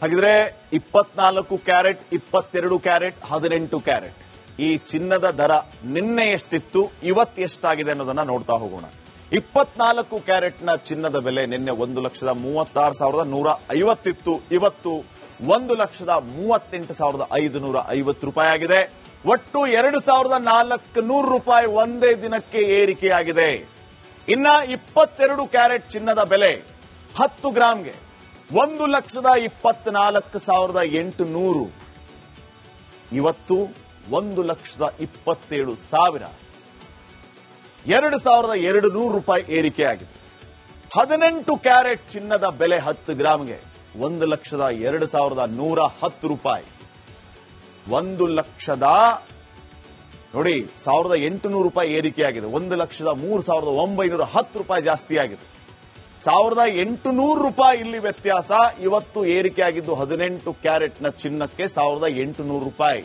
ಹಾಗಿದ್ರೆ ಇಪ್ಪತ್ನಾಲ್ಕು ಕ್ಯಾರೆಟ್, ಇಪ್ಪತ್ತೆರಡು ಕ್ಯಾರೆಟ್, ಹದಿನೆಂಟು ಕ್ಯಾರೆಟ್. ಈ ಚಿನ್ನದ ದರ ನಿನ್ನೆ ಎಷ್ಟಿತ್ತು, ಇವತ್ತು ಎಷ್ಟಾಗಿದೆ ಅನ್ನೋದನ್ನ ನೋಡ್ತಾ ಹೋಗೋಣ. ಇಪ್ಪತ್ನಾಲ್ಕು ಕ್ಯಾರೆಟ್ನ ಚಿನ್ನದ ಬೆಲೆ ನಿನ್ನೆ ಒಂದು ಲಕ್ಷದ ಮೂವತ್ತಾರು ಸಾವಿರದ ನೂರ ಐವತ್ತಿತ್ತು, ಇವತ್ತು ಒಂದು ಲಕ್ಷದ ಮೂವತ್ತೆಂಟು ಸಾವಿರದ ಐದು ನೂರ ಐವತ್ತು ರೂಪಾಯಿ ಆಗಿದೆ. ಒಟ್ಟು ಎರಡು ಸಾವಿರದ ನಾಲ್ಕು ನೂರು ರೂಪಾಯಿ ಒಂದೇ ದಿನಕ್ಕೆ ಏರಿಕೆಯಾಗಿದೆ. ಇನ್ನ ಇಪ್ಪತ್ತೆರಡು ಕ್ಯಾರೆಟ್ ಚಿನ್ನದ ಬೆಲೆ ಹತ್ತು ಗ್ರಾಂಗೆ ಒಂದು ಲಕ್ಷದ ಇಪ್ಪತ್ನಾಲ್ಕು ಸಾವಿರದ ಎಂಟು ನೂರು. ಇವತ್ತು ಒಂದು ಲಕ್ಷದ ಇಪ್ಪತ್ತೇಳು ಸಾವಿರ. ಎರಡು ಸಾವಿರದ ಎರಡು ನೂರು ರೂಪಾಯಿ ಏರಿಕೆಯಾಗಿದೆ ಹದಿನೆಂಟು ಕ್ಯಾರೆಟ್ ಚಿನ್ನದ ಬೆಲೆ ಹತ್ತು ಗ್ರಾಮ್ಗೆ ಒಂದು ಲಕ್ಷದ ಎರಡು ಸಾವಿರದ ನೂರ ಹತ್ತು ರೂಪಾಯಿ. ಒಂದು ಲಕ್ಷದ, ನೋಡಿ, ಸಾವಿರದ ಎಂಟುನೂರು ರೂಪಾಯಿ ಏರಿಕೆಯಾಗಿದೆ ಒಂದು ಲಕ್ಷದ ಮೂರು ಸಾವಿರದ ಒಂಬೈನೂರ ಹತ್ತು ರೂಪಾಯಿ ಜಾಸ್ತಿ ಆಗಿದೆ. ಸಾವಿರದ ಎಂಟುನೂರು ರೂಪಾಯಿ ಇಲ್ಲಿ ವ್ಯತ್ಯಾಸ. ಇವತ್ತು ಏರಿಕೆಯಾಗಿದ್ದು ಹದಿನೆಂಟು ಕ್ಯಾರೆಟ್ನ ಚಿನ್ನಕ್ಕೆ ಸಾವಿರದ ಎಂಟುನೂರು ರೂಪಾಯಿ.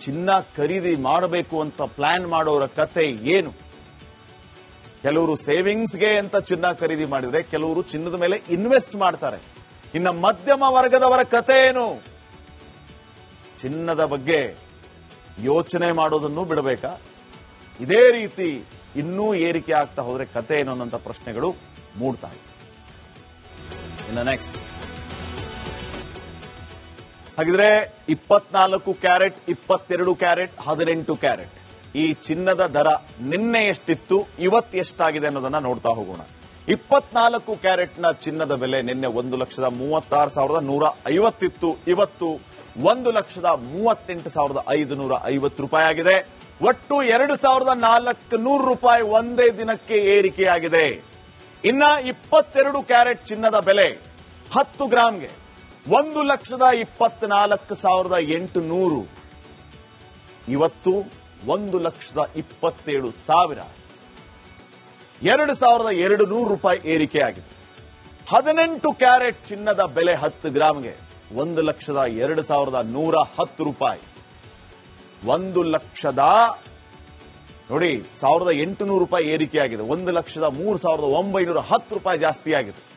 ಚಿನ್ನ ಖರೀದಿ ಮಾಡಬೇಕು ಅಂತ ಪ್ಲಾನ್ ಮಾಡೋರ ಕತೆ ಏನು? ಕೆಲವರು ಸೇವಿಂಗ್ಸ್ಗೆ ಅಂತ ಚಿನ್ನ ಖರೀದಿ ಮಾಡಿದ್ರೆ ಕೆಲವರು ಚಿನ್ನದ ಮೇಲೆ ಇನ್ವೆಸ್ಟ್ ಮಾಡ್ತಾರೆ. ಇನ್ನು ಮಧ್ಯಮ ವರ್ಗದವರ ಕತೆ ಏನು? ಚಿನ್ನದ ಬಗ್ಗೆ ಯೋಚನೆ ಮಾಡೋದನ್ನು ಬಿಡಬೇಕಾ? ಇದೇ ರೀತಿ ಇನ್ನೂ ಏರಿಕೆ ಆಗ್ತಾ ಹೋದ್ರೆ ಕತೆ ಏನು ಅನ್ನೋಂಥ ಪ್ರಶ್ನೆಗಳು ಮೂಡ್ತಾ ಇನ್ನು ನೆಕ್ಸ್ಟ್ ಹಾಗಿದ್ರೆ ಇಪ್ಪತ್ನಾಲ್ಕು ಕ್ಯಾರೆಟ್, ಇಪ್ಪತ್ತೆರಡು ಕ್ಯಾರೆಟ್, ಹದಿನೆಂಟು ಕ್ಯಾರೆಟ್. ಈ ಚಿನ್ನದ ದರ ನಿನ್ನೆ ಎಷ್ಟಿತ್ತು, ಇವತ್ತು ಎಷ್ಟಾಗಿದೆ ಅನ್ನೋದನ್ನ ನೋಡ್ತಾ ಹೋಗೋಣ. ಇಪ್ಪತ್ನಾಲ್ಕು ನ ಚಿನ್ನದ ಬೆಲೆ ನಿನ್ನೆ ಒಂದು ಲಕ್ಷದ ಮೂವತ್ತಾರು ಸಾವಿರದ ನೂರ ಐವತ್ತಿತ್ತು, ಇವತ್ತು ಒಂದು ಲಕ್ಷದ ಮೂವತ್ತೆಂಟು ಸಾವಿರದ ಐದು ನೂರ ಐವತ್ತು ರೂಪಾಯಿ ಆಗಿದೆ. ಒಟ್ಟು ಎರಡು ಸಾವಿರದ ನಾಲ್ಕು ನೂರು ರೂಪಾಯಿ ಒಂದೇ ದಿನಕ್ಕೆ ಏರಿಕೆಯಾಗಿದೆ. ಇನ್ನ ಇಪ್ಪತ್ತೆರಡು ಕ್ಯಾರೆಟ್ ಚಿನ್ನದ ಬೆಲೆ ಹತ್ತು ಗ್ರಾಂಗೆ ಒಂದು ಲಕ್ಷದ ಇಪ್ಪತ್ನಾಲ್ಕು ಸಾವಿರದ ಎಂಟು ನೂರು ಇವತ್ತು ಒಂದು ಲಕ್ಷದ ಇಪ್ಪತ್ತೇಳು ಸಾವಿರ. ಎರಡು ಸಾವಿರದ ಎರಡು ನೂರು ರೂಪಾಯಿ ಏರಿಕೆಯಾಗಿದೆ. ಹದಿನೆಂಟು ಕ್ಯಾರೆಟ್ ಚಿನ್ನದ ಬೆಲೆ ಹತ್ತು ಗ್ರಾಂಗೆ ಒಂದು ಲಕ್ಷದ ಎರಡು ಸಾವಿರದ ನೂರ ಹತ್ತು ರೂಪಾಯಿ. ಒಂದು ಲಕ್ಷದ ನೋಡಿ, ಸಾವಿರದ ಎಂಟುನೂರು ರೂಪಾಯಿ ಏರಿಕೆಯಾಗಿದೆ. ಒಂದು ಲಕ್ಷದ ಮೂರು ಸಾವಿರದ ಒಂಬೈನೂರ ಹತ್ತು ರೂಪಾಯಿ ಜಾಸ್ತಿ ಆಗಿದೆ.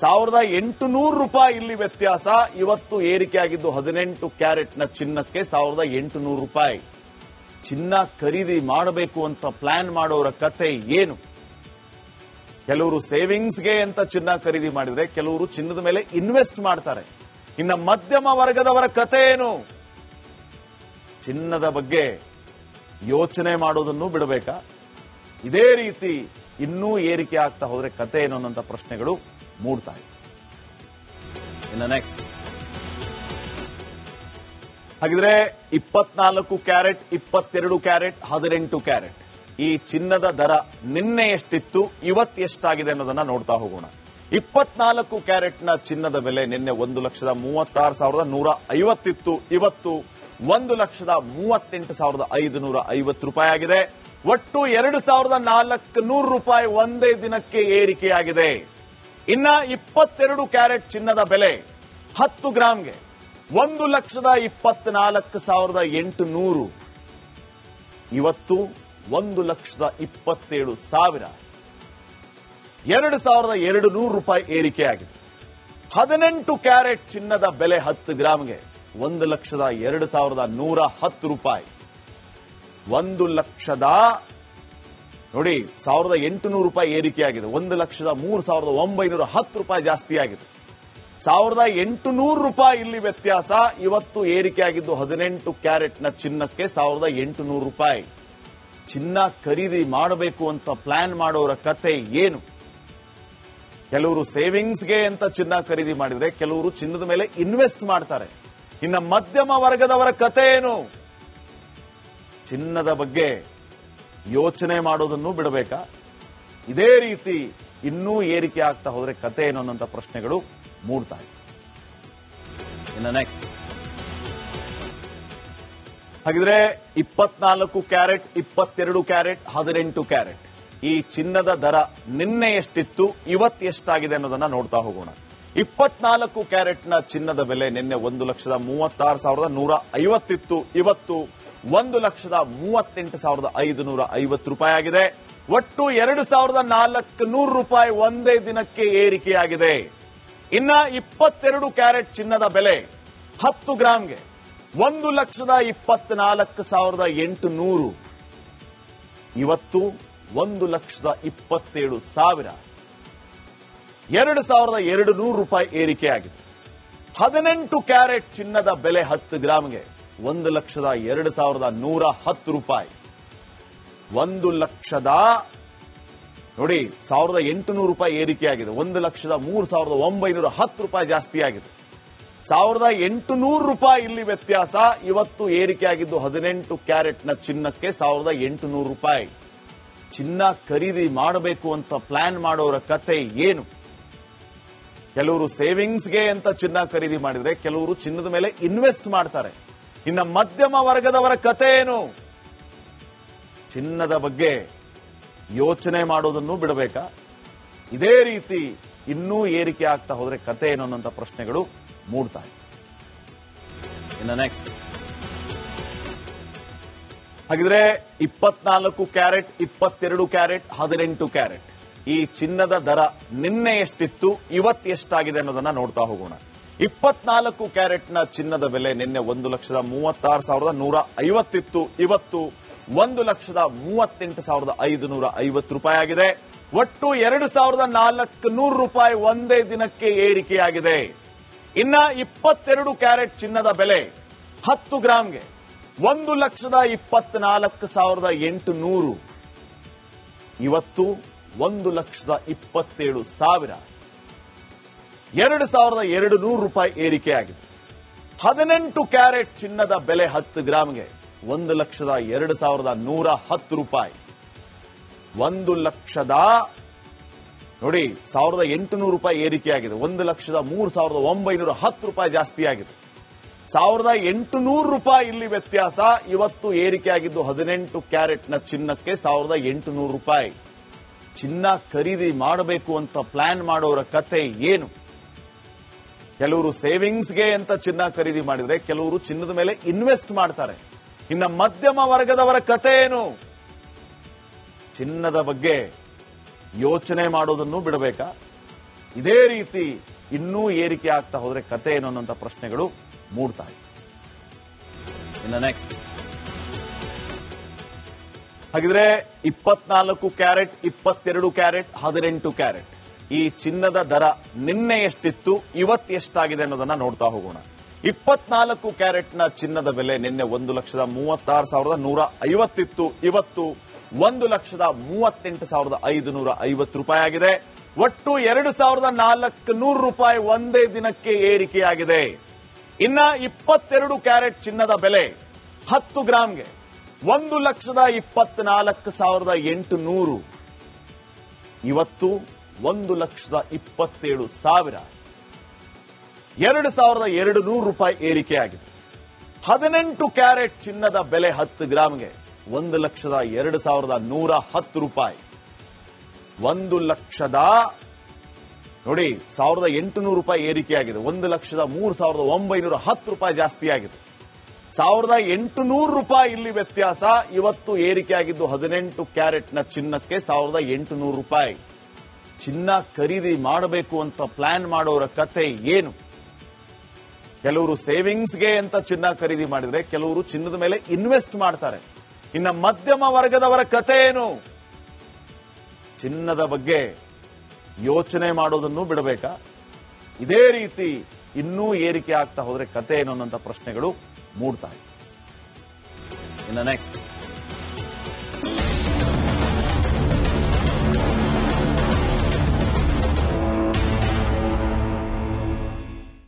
ಸಾವಿರದ ಎಂಟುನೂರು ರೂಪಾಯಿ ಇಲ್ಲಿ ವ್ಯತ್ಯಾಸ. ಇವತ್ತು ಏರಿಕೆಯಾಗಿದ್ದು ಹದಿನೆಂಟು ಕ್ಯಾರೆಟ್ನ ಚಿನ್ನಕ್ಕೆ ಸಾವಿರದ ಎಂಟುನೂರು ರೂಪಾಯಿ. ಚಿನ್ನ ಖರೀದಿ ಮಾಡಬೇಕು ಅಂತ ಪ್ಲಾನ್ ಮಾಡೋರ ಕತೆ ಏನು? ಕೆಲವರು ಸೇವಿಂಗ್ಸ್ಗೆ ಅಂತ ಚಿನ್ನ ಖರೀದಿ ಮಾಡಿದ್ರೆ, ಕೆಲವರು ಚಿನ್ನದ ಮೇಲೆ ಇನ್ವೆಸ್ಟ್ ಮಾಡ್ತಾರೆ. ಇನ್ನ ಮಧ್ಯಮ ವರ್ಗದವರ ಕತೆ ಏನು? ಚಿನ್ನದ ಬಗ್ಗೆ ಯೋಚನೆ ಮಾಡೋದನ್ನು ಬಿಡಬೇಕಾ? ಇದೇ ರೀತಿ ಇನ್ನೂ ಏರಿಕೆ ಆಗ್ತಾ ಹೋದ್ರೆ ಕತೆ ಏನು ಅನ್ನೋಂಥ ಪ್ರಶ್ನೆಗಳು ಮೂಡ್ತಾ ಇನ್ನು ನೆಕ್ಸ್ಟ್ ಹಾಗಿದ್ರೆ ಇಪ್ಪತ್ನಾಲ್ಕು ಕ್ಯಾರೆಟ್, ಇಪ್ಪತ್ತೆರಡು ಕ್ಯಾರೆಟ್, ಹದಿನೆಂಟು ಕ್ಯಾರೆಟ್. ಈ ಚಿನ್ನದ ದರ ನಿನ್ನೆ ಎಷ್ಟಿತ್ತು, ಇವತ್ತು ಎಷ್ಟಾಗಿದೆ ಅನ್ನೋದನ್ನ ನೋಡ್ತಾ ಹೋಗೋಣ. ಇಪ್ಪತ್ನಾಲ್ಕು ಕ್ಯಾರೆಟ್ನ ಚಿನ್ನದ ಬೆಲೆ ನಿನ್ನೆ ಒಂದು ಲಕ್ಷದ ಮೂವತ್ತಾರು ಸಾವಿರದ ನೂರ ಐವತ್ತಿತ್ತು, ಇವತ್ತು ಒಂದು ಲಕ್ಷದ ಮೂವತ್ತೆಂಟು ಸಾವಿರದ ಐದು ನೂರ ಐವತ್ತು ರೂಪಾಯಿ ಆಗಿದೆ ಒಟ್ಟು ಎರಡು ಸಾವಿರದ ನಾಲ್ಕು ನೂರು ರೂಪಾಯಿ ಒಂದೇ ದಿನಕ್ಕೆ ಏರಿಕೆಯಾಗಿದೆ. ಇನ್ನ ಇಪ್ಪತ್ತೆರಡು ಕ್ಯಾರೆಟ್ ಚಿನ್ನದ ಬೆಲೆ ಹತ್ತು ಗ್ರಾಂಗೆ ಒಂದು ಲಕ್ಷದ ಇಪ್ಪತ್ನಾಲ್ಕು ಸಾವಿರದ ಎಂಟು ನೂರು ಇವತ್ತು ಒಂದು ಲಕ್ಷದ ಇಪ್ಪತ್ತೇಳು ಸಾವಿರ ಎರಡು ಸಾವಿರದ ಎರಡು ನೂರು ರೂಪಾಯಿ ಏರಿಕೆಯಾಗಿದೆ. ಹದಿನೆಂಟು ಕ್ಯಾರೆಟ್ ಚಿನ್ನದ ಬೆಲೆ ಹತ್ತು ಗ್ರಾಂಗೆ ಒಂದು ಲಕ್ಷದ ಎರಡು ಸಾವಿರದ ನೂರ ಹತ್ತು ರೂಪಾಯಿ. ಒಂದು ಲಕ್ಷದ, ನೋಡಿ, ಸಾವಿರದ ಎಂಟುನೂರು ರೂಪಾಯಿ ಏರಿಕೆಯಾಗಿದೆ. ಒಂದು ಲಕ್ಷದ ಮೂರು ಸಾವಿರದ ಒಂಬೈನೂರ ಹತ್ತು ರೂಪಾಯಿ ಜಾಸ್ತಿ ಆಗಿದೆ. ಸಾವಿರದ ಎಂಟುನೂರು ರೂಪಾಯಿ ಇಲ್ಲಿ ವ್ಯತ್ಯಾಸ. ಇವತ್ತು ಏರಿಕೆಯಾಗಿದ್ದು ಹದಿನೆಂಟು ಕ್ಯಾರೆಟ್ನ ಚಿನ್ನಕ್ಕೆ ಸಾವಿರದ ಎಂಟುನೂರು ರೂಪಾಯಿ. ಚಿನ್ನ ಖರೀದಿ ಮಾಡಬೇಕು ಅಂತ ಪ್ಲಾನ್ ಮಾಡೋರ ಕತೆ ಏನು? ಕೆಲವರು ಸೇವಿಂಗ್ಸ್ಗೆ ಅಂತ ಚಿನ್ನ ಖರೀದಿ ಮಾಡಿದ್ರೆ ಕೆಲವರು ಚಿನ್ನದ ಮೇಲೆ ಇನ್ವೆಸ್ಟ್ ಮಾಡ್ತಾರೆ. ಇನ್ನ ಮಧ್ಯಮ ವರ್ಗದವರ ಕತೆ ಏನು? ಚಿನ್ನದ ಬಗ್ಗೆ ಯೋಚನೆ ಮಾಡೋದನ್ನು ಬಿಡಬೇಕಾ? ಇದೇ ರೀತಿ ಇನ್ನೂ ಏರಿಕೆ ಆಗ್ತಾ ಹೋದ್ರೆ ಕತೆ ಏನು ಅನ್ನೋಂಥ ಪ್ರಶ್ನೆಗಳು ಮೂಡ್ತಾ ಇದೆ ಇನ್ನು ನೆಕ್ಸ್ಟ್ ಹಾಗಿದ್ರೆ ಇಪ್ಪತ್ನಾಲ್ಕು ಕ್ಯಾರೆಟ್, ಇಪ್ಪತ್ತೆರಡು ಕ್ಯಾರೆಟ್, ಹದಿನೆಂಟು ಕ್ಯಾರೆಟ್. ಈ ಚಿನ್ನದ ದರ ನಿನ್ನೆ ಎಷ್ಟಿತ್ತು, ಇವತ್ತು ಎಷ್ಟಾಗಿದೆ ಅನ್ನೋದನ್ನ ನೋಡ್ತಾ ಹೋಗೋಣ. ಇಪ್ಪತ್ನಾಲ್ಕು ಕ್ಯಾರೆಟ್ನ ಚಿನ್ನದ ಬೆಲೆ ನಿನ್ನೆ ಒಂದು ಲಕ್ಷದ ಮೂವತ್ತಾರು ಸಾವಿರದ ನೂರ ಐವತ್ತಿತ್ತು. ಇವತ್ತು ಒಂದು ಲಕ್ಷದ ಮೂವತ್ತೆಂಟು ಸಾವಿರದ ಐದು ನೂರ ಐವತ್ತು ರೂಪಾಯಿ ಆಗಿದೆ ಒಟ್ಟು ಎರಡು ಸಾವಿರದ ನಾಲ್ಕು ನೂರು ರೂಪಾಯಿ ಒಂದೇ ದಿನಕ್ಕೆ ಏರಿಕೆಯಾಗಿದೆ. ಇನ್ನ ಇಪ್ಪತ್ತೆರಡು ಕ್ಯಾರೆಟ್ ಚಿನ್ನದ ಬೆಲೆ ಹತ್ತು ಗ್ರಾಂಗೆ ಒಂದು ಲಕ್ಷದ ಇಪ್ಪತ್ನಾಲ್ಕು ಸಾವಿರದ ಎಂಟು ನೂರು ಇವತ್ತು ಒಂದು ಲಕ್ಷದ ಇಪ್ಪತ್ತೇಳು ಸಾವಿರ ಎರಡು ಸಾವಿರದ ಎರಡು ನೂರು ರೂಪಾಯಿ ಏರಿಕೆಯಾಗಿದೆ. ಹದಿನೆಂಟು ಕ್ಯಾರೆಟ್ ಚಿನ್ನದ ಬೆಲೆ ಹತ್ತು ಗ್ರಾಮ್ಗೆ ಒಂದು ಲಕ್ಷದ ಎರಡು ಸಾವಿರದ ನೂರ ಹತ್ತು ರೂಪಾಯಿ. ಒಂದು ಲಕ್ಷದ, ನೋಡಿ, ಸಾವಿರದ ಎಂಟುನೂರು ರೂಪಾಯಿ ಏರಿಕೆಯಾಗಿದೆ. ಒಂದು ಲಕ್ಷದ ಮೂರು ಸಾವಿರದ ಒಂಬೈನೂರ ಹತ್ತು ರೂಪಾಯಿ ಜಾಸ್ತಿ ಆಗಿದೆ ಸಾವಿರದ ಎಂಟುನೂರು ರೂಪಾಯಿ ಇಲ್ಲಿ ವ್ಯತ್ಯಾಸ. ಇವತ್ತು ಏರಿಕೆಯಾಗಿದ್ದು ಹದಿನೆಂಟು ಕ್ಯಾರೆಟ್ನ ಚಿನ್ನಕ್ಕೆ ಸಾವಿರದ ಎಂಟುನೂರು ರೂಪಾಯಿ. ಚಿನ್ನ ಖರೀದಿ ಮಾಡಬೇಕು ಅಂತ ಪ್ಲಾನ್ ಮಾಡೋರ ಕತೆ ಏನು? ಕೆಲವರು ಸೇವಿಂಗ್ಸ್ಗೆ ಅಂತ ಚಿನ್ನ ಖರೀದಿ ಮಾಡಿದ್ರೆ ಕೆಲವರು ಚಿನ್ನದ ಮೇಲೆ ಇನ್ವೆಸ್ಟ್ ಮಾಡ್ತಾರೆ. ಇನ್ನ ಮಧ್ಯಮ ವರ್ಗದವರ ಕತೆ ಏನು? ಚಿನ್ನದ ಬಗ್ಗೆ ಯೋಚನೆ ಮಾಡೋದನ್ನು ಬಿಡಬೇಕಾ? ಇದೇ ರೀತಿ ಇನ್ನೂ ಏರಿಕೆ ಆಗ್ತಾ ಹೋದ್ರೆ ಕತೆ ಏನು ಅನ್ನೋಂಥ ಪ್ರಶ್ನೆಗಳು ಮೂಡ್ತಾ ಇನ್ನು ನೆಕ್ಸ್ಟ್ ಹಾಗಿದ್ರೆ ಇಪ್ಪತ್ನಾಲ್ಕು ಕ್ಯಾರೆಟ್, ಇಪ್ಪತ್ತೆರಡು ಕ್ಯಾರೆಟ್, ಹದಿನೆಂಟು ಕ್ಯಾರೆಟ್. ಈ ಚಿನ್ನದ ದರ ನಿನ್ನೆ ಎಷ್ಟಿತ್ತು, ಇವತ್ತು ಎಷ್ಟಾಗಿದೆ ಅನ್ನೋದನ್ನ ನೋಡ್ತಾ ಹೋಗೋಣ. ಇಪ್ಪತ್ನಾಲ್ಕು ಕ್ಯಾರೆಟ್ನ ಚಿನ್ನದ ಬೆಲೆ ನಿನ್ನೆ ಒಂದು ಲಕ್ಷದ ಮೂವತ್ತಾರು ಸಾವಿರದ ನೂರ ಐವತ್ತಿತ್ತು, ಇವತ್ತು ಒಂದು ಲಕ್ಷದ ಮೂವತ್ತೆಂಟು ಸಾವಿರದ ಐದು ನೂರ ಐವತ್ತು ರೂಪಾಯಿ ಆಗಿದೆ. ಒಟ್ಟು ಎರಡು ಸಾವಿರದ ನಾಲ್ಕು ನೂರು ರೂಪಾಯಿ ಒಂದೇ ದಿನಕ್ಕೆ ಏರಿಕೆಯಾಗಿದೆ. ಇನ್ನ ಇಪ್ಪತ್ತೆರಡು ಕ್ಯಾರೆಟ್ ಚಿನ್ನದ ಬೆಲೆ ಹತ್ತು ಗ್ರಾಂಗೆ ಒಂದು ಲಕ್ಷದ ಇಪ್ಪತ್ನಾಲ್ಕು ಸಾವಿರದ ಎಂಟು ನೂರು ಇವತ್ತು ಒಂದು ಲಕ್ಷದ ಇಪ್ಪತ್ತೇಳು ಸಾವಿರ. ಎರಡು ಸಾವಿರದ ಎರಡು ನೂರು ರೂಪಾಯಿ ಏರಿಕೆಯಾಗಿದೆ. ಹದಿನೆಂಟು ಕ್ಯಾರೆಟ್ ಚಿನ್ನದ ಬೆಲೆ ಹತ್ತು ಗ್ರಾಮ್ಗೆ ಒಂದು ಲಕ್ಷದ ಎರಡು ಸಾವಿರದ ನೂರ ಹತ್ತು ರೂಪಾಯಿ. ಒಂದು ಲಕ್ಷದ, ನೋಡಿ, ಸಾವಿರದ ಎಂಟುನೂರು ರೂಪಾಯಿ ಏರಿಕೆಯಾಗಿದೆ. ಒಂದು ಲಕ್ಷದ ಮೂರು ಸಾವಿರದ ಒಂಬೈನೂರ ಹತ್ತು ರೂಪಾಯಿ ಜಾಸ್ತಿ ಆಗಿದೆ ಸಾವಿರದ ಎಂಟುನೂರು ರೂಪಾಯಿ ಇಲ್ಲಿ ವ್ಯತ್ಯಾಸ. ಇವತ್ತು ಏರಿಕೆಯಾಗಿದ್ದು ಹದಿನೆಂಟು ಕ್ಯಾರೆಟ್ನ ಚಿನ್ನಕ್ಕೆ ಸಾವಿರದ ಎಂಟುನೂರು ರೂಪಾಯಿ. ಚಿನ್ನ ಖರೀದಿ ಮಾಡಬೇಕು ಅಂತ ಪ್ಲಾನ್ ಮಾಡೋರ ಕತೆ ಏನು? ಕೆಲವರು ಸೇವಿಂಗ್ಸ್ಗೆ ಅಂತ ಚಿನ್ನ ಖರೀದಿ ಮಾಡಿದ್ರೆ ಕೆಲವರು ಚಿನ್ನದ ಮೇಲೆ ಇನ್ವೆಸ್ಟ್ ಮಾಡ್ತಾರೆ. ಇನ್ನ ಮಧ್ಯಮ ವರ್ಗದವರ ಕತೆ ಏನು? ಚಿನ್ನದ ಬಗ್ಗೆ ಯೋಚನೆ ಮಾಡೋದನ್ನು ಬಿಡಬೇಕಾ? ಇದೇ ರೀತಿ ಇನ್ನೂ ಏರಿಕೆ ಆಗ್ತಾ ಹೋದ್ರೆ ಕತೆ ಏನು ಅನ್ನೋಂಥ ಪ್ರಶ್ನೆಗಳು ಮೂಡ್ತಾ ಇನ್ನು ನೆಕ್ಸ್ಟ್ ಹಾಗಿದ್ರೆ ಇಪ್ಪತ್ನಾಲ್ಕು ಕ್ಯಾರೆಟ್, ಇಪ್ಪತ್ತೆರಡು ಕ್ಯಾರೆಟ್, ಹದಿನೆಂಟು ಕ್ಯಾರೆಟ್. ಈ ಚಿನ್ನದ ದರ ನಿನ್ನೆ ಎಷ್ಟಿತ್ತು, ಇವತ್ತು ಎಷ್ಟಾಗಿದೆ ಅನ್ನೋದನ್ನ ನೋಡ್ತಾ ಹೋಗೋಣ. ಇಪ್ಪತ್ನಾಲ್ಕು ಕ್ಯಾರೆಟ್ನ ಚಿನ್ನದ ಬೆಲೆ ನಿನ್ನೆ ಒಂದು ಲಕ್ಷದ ಮೂವತ್ತಾರು ಸಾವಿರದ ನೂರ ಐವತ್ತಿತ್ತು, ಇವತ್ತು ಒಂದು ಲಕ್ಷದ ಮೂವತ್ತೆಂಟು ಸಾವಿರದ ಐದು ನೂರ ಐವತ್ತು ರೂಪಾಯಿ ಆಗಿದೆ. ಒಟ್ಟು ಎರಡು ಸಾವಿರದ ನಾಲ್ಕು ನೂರು ರೂಪಾಯಿ ಒಂದೇ ದಿನಕ್ಕೆ ಏರಿಕೆಯಾಗಿದೆ. ಇನ್ನ ಇಪ್ಪತ್ತೆರಡು ಕ್ಯಾರೆಟ್ ಚಿನ್ನದ ಬೆಲೆ ಹತ್ತು ಗ್ರಾಂಗೆ ಒಂದು ಲಕ್ಷದ ಇಪ್ಪತ್ನಾಲ್ಕು ಸಾವಿರದ ಎಂಟು ನೂರು. ಇವತ್ತು ಒಂದು ಲಕ್ಷದ ಇಪ್ಪತ್ತೇಳು ಸಾವಿರ. ಎರಡು ಸಾವಿರದ ಎರಡು ನೂರು ರೂಪಾಯಿ ಏರಿಕೆಯಾಗಿದೆ. ಹದಿನೆಂಟು ಕ್ಯಾರೆಟ್ ಚಿನ್ನದ ಬೆಲೆ ಹತ್ತು ಗ್ರಾಮ್ಗೆ ಒಂದು ಲಕ್ಷದ ಎರಡು ಸಾವಿರದ ನೂರ ಹತ್ತು ರೂಪಾಯಿ. ಒಂದು ಲಕ್ಷದ, ನೋಡಿ, ಸಾವಿರದ ಎಂಟುನೂರು ರೂಪಾಯಿ ಏರಿಕೆಯಾಗಿದೆ. ಒಂದು ಲಕ್ಷದ ಮೂರು ಸಾವಿರದ ಒಂಬೈನೂರ ಹತ್ತು ರೂಪಾಯಿ ಜಾಸ್ತಿ ಆಗಿದೆ ಸಾವಿರದ ಎಂಟುನೂರು ರೂಪಾಯಿ ಇಲ್ಲಿ ವ್ಯತ್ಯಾಸ. ಇವತ್ತು ಏರಿಕೆಯಾಗಿದ್ದು ಹದಿನೆಂಟು ಕ್ಯಾರೆಟ್ನ ಚಿನ್ನಕ್ಕೆ ಸಾವಿರದ ಎಂಟುನೂರು ರೂಪಾಯಿ. ಚಿನ್ನ ಖರೀದಿ ಮಾಡಬೇಕು ಅಂತ ಪ್ಲಾನ್ ಮಾಡೋರ ಕತೆ ಏನು? ಕೆಲವರು ಸೇವಿಂಗ್ಸ್ಗೆ ಅಂತ ಚಿನ್ನ ಖರೀದಿ ಮಾಡಿದ್ರೆ ಕೆಲವರು ಚಿನ್ನದ ಮೇಲೆ ಇನ್ವೆಸ್ಟ್ ಮಾಡ್ತಾರೆ. ಇನ್ನ ಮಧ್ಯಮ ವರ್ಗದವರ ಕತೆ ಏನು? ಚಿನ್ನದ ಬಗ್ಗೆ ಯೋಚನೆ ಮಾಡೋದನ್ನು ಬಿಡಬೇಕಾ? ಇದೇ ರೀತಿ ಇನ್ನೂ ಏರಿಕೆ ಆಗ್ತಾ ಹೋದ್ರೆ ಕತೆ ಏನು ಅನ್ನೋಂಥ ಪ್ರಶ್ನೆಗಳು ಮೂಡ್ತಾ ಇತ್ತು ಇನ್ನು ನೆಕ್ಸ್ಟ್